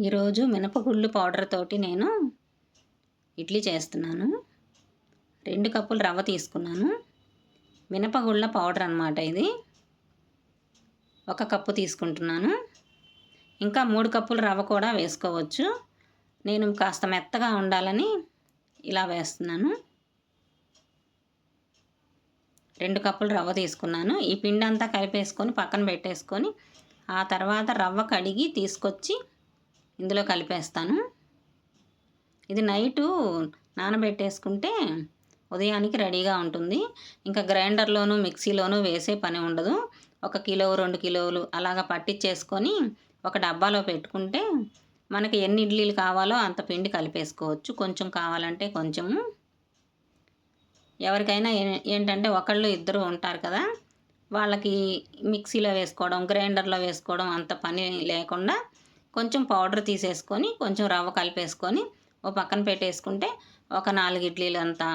ఈరోజు మినపగుళ్ళు పౌడర్ తోటి నేను ఇడ్లీ చేస్తున్నాను. రెండు కప్పులు రవ్వ తీసుకున్నాను. మినపగుళ్ళ పౌడర్ అనమాట ఇది. ఒక కప్పు తీసుకుంటున్నాను. ఇంకా మూడు కప్పులు రవ్వ కూడా వేసుకోవచ్చు. నేను కాస్త మెత్తగా ఉండాలని ఇలా వేస్తున్నాను. రెండు కప్పులు రవ్వ తీసుకున్నాను. ఈ పిండి అంతా కలిపేసుకొని పక్కన పెట్టేసుకొని ఆ తర్వాత రవ్వ కడిగి తీసుకొచ్చి ఇందులో కలిపేస్తాను. ఇది నైటు నానబెట్టేసుకుంటే ఉదయానికి రెడీగా ఉంటుంది. ఇంకా గ్రైండర్లోను మిక్సీలోనూ వేసే పని ఉండదు. ఒక కిలో రెండు కిలోలు అలాగ పట్టించేసుకొని ఒక డబ్బాలో పెట్టుకుంటే మనకి ఎన్ని ఇడ్లీలు కావాలో అంత పిండి కలిపేసుకోవచ్చు. కొంచెం కావాలంటే కొంచెము. ఎవరికైనా ఏంటంటే ఒకళ్ళు ఇద్దరు ఉంటారు కదా వాళ్ళకి మిక్సీలో వేసుకోవడం గ్రైండర్లో వేసుకోవడం అంత పని లేకుండా కొంచెం పౌడర్ తీసేసుకొని కొంచెం రవ్వ కలిపేసుకొని ఓ పక్కన పెట్టేసుకుంటే ఒక నాలుగు ఇడ్లీలు అంతా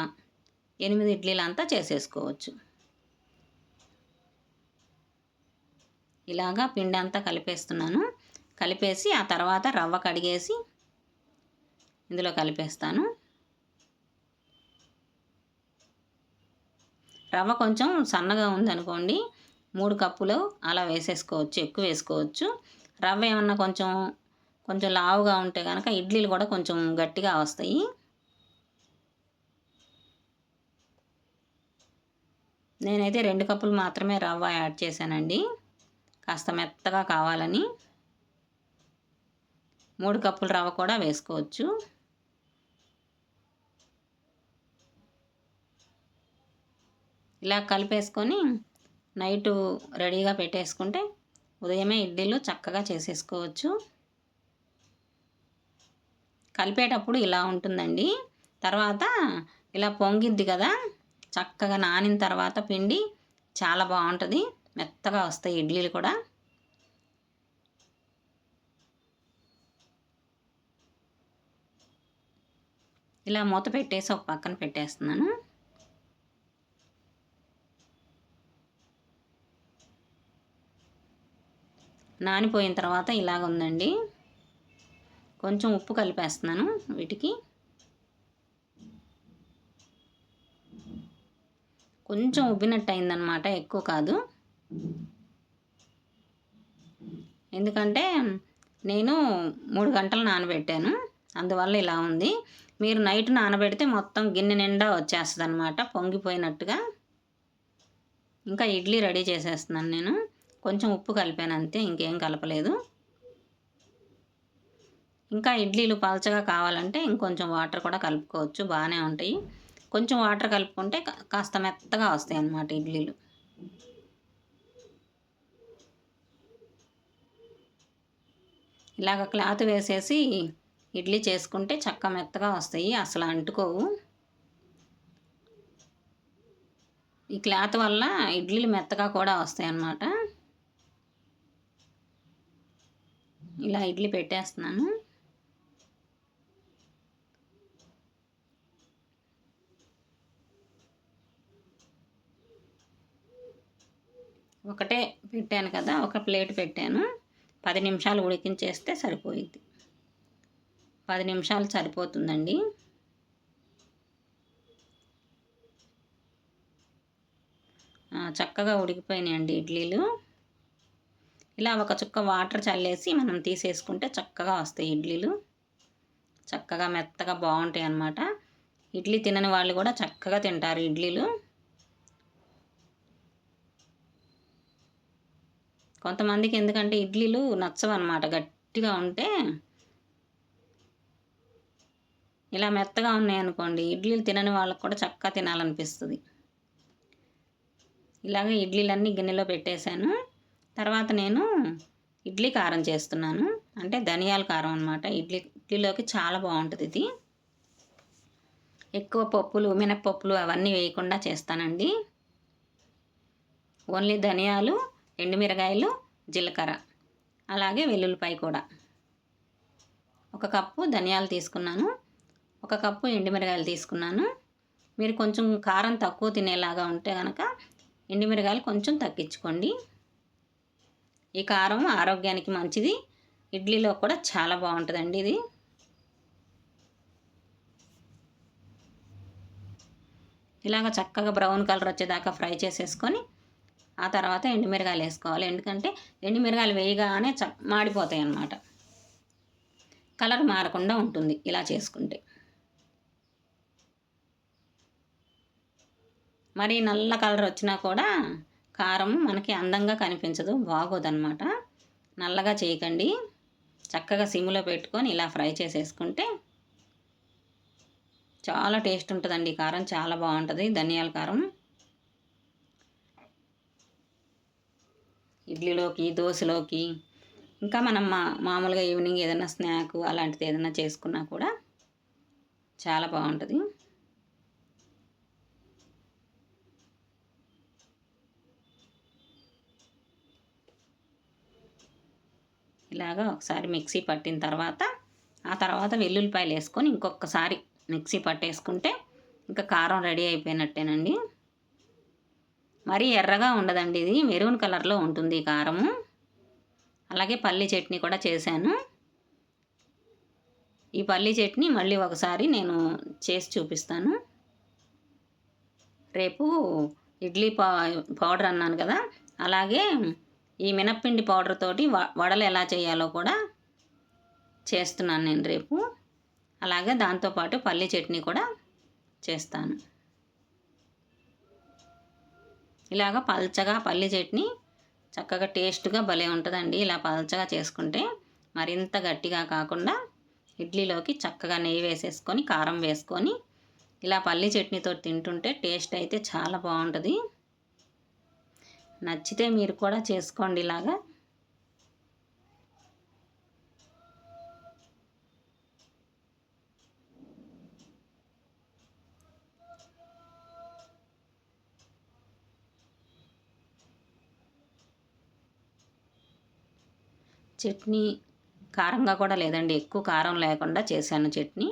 ఎనిమిది ఇడ్లీలు అంతా చేసేసుకోవచ్చు. ఇలాగా పిండి అంతా కలిపేస్తున్నాను. కలిపేసి ఆ తర్వాత రవ్వ కడిగేసి ఇందులో కలిపేస్తాను. రవ్వ కొంచెం సన్నగా ఉందనుకోండి మూడు కప్పులు అలా వేసేసుకోవచ్చు ఎక్కువ వేసుకోవచ్చు. రవ్వ ఏమన్నా కొంచెం కొంచెం లావుగా ఉంటే కనుక ఇడ్లీలు కూడా కొంచెం గట్టిగా వస్తాయి. నేనైతే రెండు కప్పులు మాత్రమే రవ్వ యాడ్ చేశానండి. కాస్త మెత్తగా కావాలని. మూడు కప్పులు రవ్వ కూడా వేసుకోవచ్చు. ఇలా కలిపేసుకొని నైటు రెడీగా పెట్టేసుకుంటే ఉదయమే ఇడ్లీలు చక్కగా చేసేసుకోవచ్చు. కలిపేటప్పుడు ఇలా ఉంటుందండి. తర్వాత ఇలా పొంగిద్ది కదా చక్కగా నానిన తర్వాత పిండి చాలా బాగుంటుంది. మెత్తగా వస్తాయి ఇడ్లీలు కూడా. ఇలా మూత పెట్టేసి ఒక పక్కన పెట్టేస్తున్నాను. నానిపోయిన తర్వాత ఇలాగ ఉందండి. కొంచెం ఉప్పు కలిపేస్తున్నాను వీటికి. కొంచెం ఉబ్బినట్టు అయిందనమాట ఎక్కువ కాదు. ఎందుకంటే నేను మూడు గంటలు నానబెట్టాను అందువల్ల ఇలా ఉంది. మీరు నైట్ నానబెడితే మొత్తం గిన్నె నిండా వచ్చేస్తుంది అనమాట పొంగిపోయినట్టుగా. ఇంకా ఇడ్లీ రెడీ చేసేస్తున్నాను నేను. కొంచెం ఉప్పు కలిపాను అంతే ఇంకేం కలపలేదు. ఇంకా ఇడ్లీలు పలచగా కావాలంటే ఇంకొంచెం వాటర్ కూడా కలుపుకోవచ్చు బాగానే ఉంటాయి. కొంచెం వాటర్ కలుపుకుంటే కాస్త మెత్తగా వస్తాయి అన్నమాట ఇడ్లీలు. ఇలాగ క్లాత్ వేసేసి ఇడ్లీ చేసుకుంటే చక్క మెత్తగా వస్తాయి అసలు అంటుకోవు. ఈ క్లాత్ వల్ల ఇడ్లీలు మెత్తగా కూడా వస్తాయి అన్నమాట. ఇలా ఇడ్లీ పెట్టేస్తున్నాను. ఒకటే పెట్టాను కదా ఒక ప్లేట్ పెట్టాను. పది నిమిషాలు ఉడికించేస్తే సరిపోయింది. పది నిమిషాలు సరిపోతుందండి. చక్కగా ఉడికిపోయినాయండి ఇడ్లీలు. ఇలా ఒక చుక్క వాటర్ చల్లేసి మనం తీసేసుకుంటే చక్కగా వస్తాయి ఇడ్లీలు. చక్కగా మెత్తగా బాగుంటాయి అన్నమాట. ఇడ్లీ తినని వాళ్ళు కూడా చక్కగా తింటారు ఇడ్లీలు. కొంతమందికి ఎందుకంటే ఇడ్లీలు నచ్చవు అనమాట గట్టిగా ఉంటే ఇలా మెత్తగా ఉన్నాయి అనుకోండి ఇడ్లీలు తినని వాళ్ళకి కూడా చక్కగా తినాలనిపిస్తుంది. ఇలాగే ఇడ్లీలన్నీ గిన్నెలో పెట్టేశాను. తర్వాత నేను ఇడ్లీ కారం చేస్తున్నాను. అంటే ధనియాల కారం అనమాట ఇడ్లీ ఇడ్లీలోకి చాలా బాగుంటుంది ఇది. ఎక్కువ పప్పులు మినప్పప్పులు అవన్నీ వేయకుండా చేస్తానండి. ఓన్లీ ధనియాలు ఎండుమిరకాయలు జీలకర్ర. అలాగే వెల్లుల్లిపాయ కూడా. ఒక కప్పు ధనియాలు తీసుకున్నాను. ఒక కప్పు ఎండుమిరకాయలు తీసుకున్నాను. మీరు కొంచెం కారం తక్కువ తినేలాగా ఉంటే కనుక ఎండుమిరకాయలు కొంచెం తగ్గించుకోండి. ఈ కారం ఆరోగ్యానికి మంచిది. ఇడ్లీలో కూడా చాలా బాగుంటుందండి ఇది. ఇలాగ చక్కగా బ్రౌన్ కలర్ వచ్చేదాకా ఫ్రై చేసేసుకొని ఆ తర్వాత ఎండుమిరగాయలు వేసుకోవాలి. ఎందుకంటే ఎండుమిరగాయలు వేయగానే చ మాడిపోతాయి అన్నమాట. కలర్ మారకుండా ఉంటుంది ఇలా చేసుకుంటే. మరి నల్ల కలర్ వచ్చినా కూడా కారం మనకి అందంగా కనిపించదు బాగోదన్నమాట. నల్లగా చేయకండి. చక్కగా సిమ్లో పెట్టుకొని ఇలా ఫ్రై చేసేసుకుంటే చాలా టేస్ట్ ఉంటుందండి. కారం చాలా బాగుంటుంది. ధనియాల కారం. ఇడ్లీలోకి దోశలోకి ఇంకా మనం మా మామూలుగా ఈవినింగ్ ఏదైనా స్నాక్ అలాంటిది ఏదైనా చేసుకున్నా కూడా చాలా బాగుంటుంది. ఇలాగా ఒకసారి మిక్సీ పట్టిన తర్వాత ఆ తర్వాత వెల్లుల్లిపాయలు వేసుకొని ఇంకొకసారి మిక్సీ పట్టేసుకుంటే ఇంకా కారం రెడీ అయిపోయినట్టేనండి. మరీ ఎర్రగా ఉండదండి ఇది మెరూన్ కలర్లో ఉంటుంది కారము. అలాగే పల్లి చట్నీ కూడా చేశాను. ఈ పల్లి చట్నీ మళ్ళీ ఒకసారి నేను చేసి చూపిస్తాను. రేపు ఇడ్లీ పా పౌడర్ అన్నాను కదా అలాగే ఈ మినప్పిండి పౌడర్ తోటి వడలు ఎలా చేయాలో కూడా చేస్తున్నాను నేను రేపు. అలాగే దాంతోపాటు పల్లి చట్నీ కూడా చేస్తాను. ఇలాగ పల్చగా పల్లి చట్నీ చక్కగా టేస్ట్గా భలే ఉంటుందండి. ఇలా పల్చగా చేసుకుంటే మరింత గట్టిగా కాకుండా ఇడ్లీలోకి చక్కగా నెయ్యి వేసేసుకొని కారం వేసుకొని ఇలా పల్లి చట్నీతో తింటుంటే టేస్ట్ అయితే చాలా బాగుంటుంది. నచ్చితే మీరు కూడా చేసుకోండి ఇలాగా. చట్నీ కారంగా కూడా లేదండి ఎక్కువ కారం లేకుండా చేశాను చట్నీ.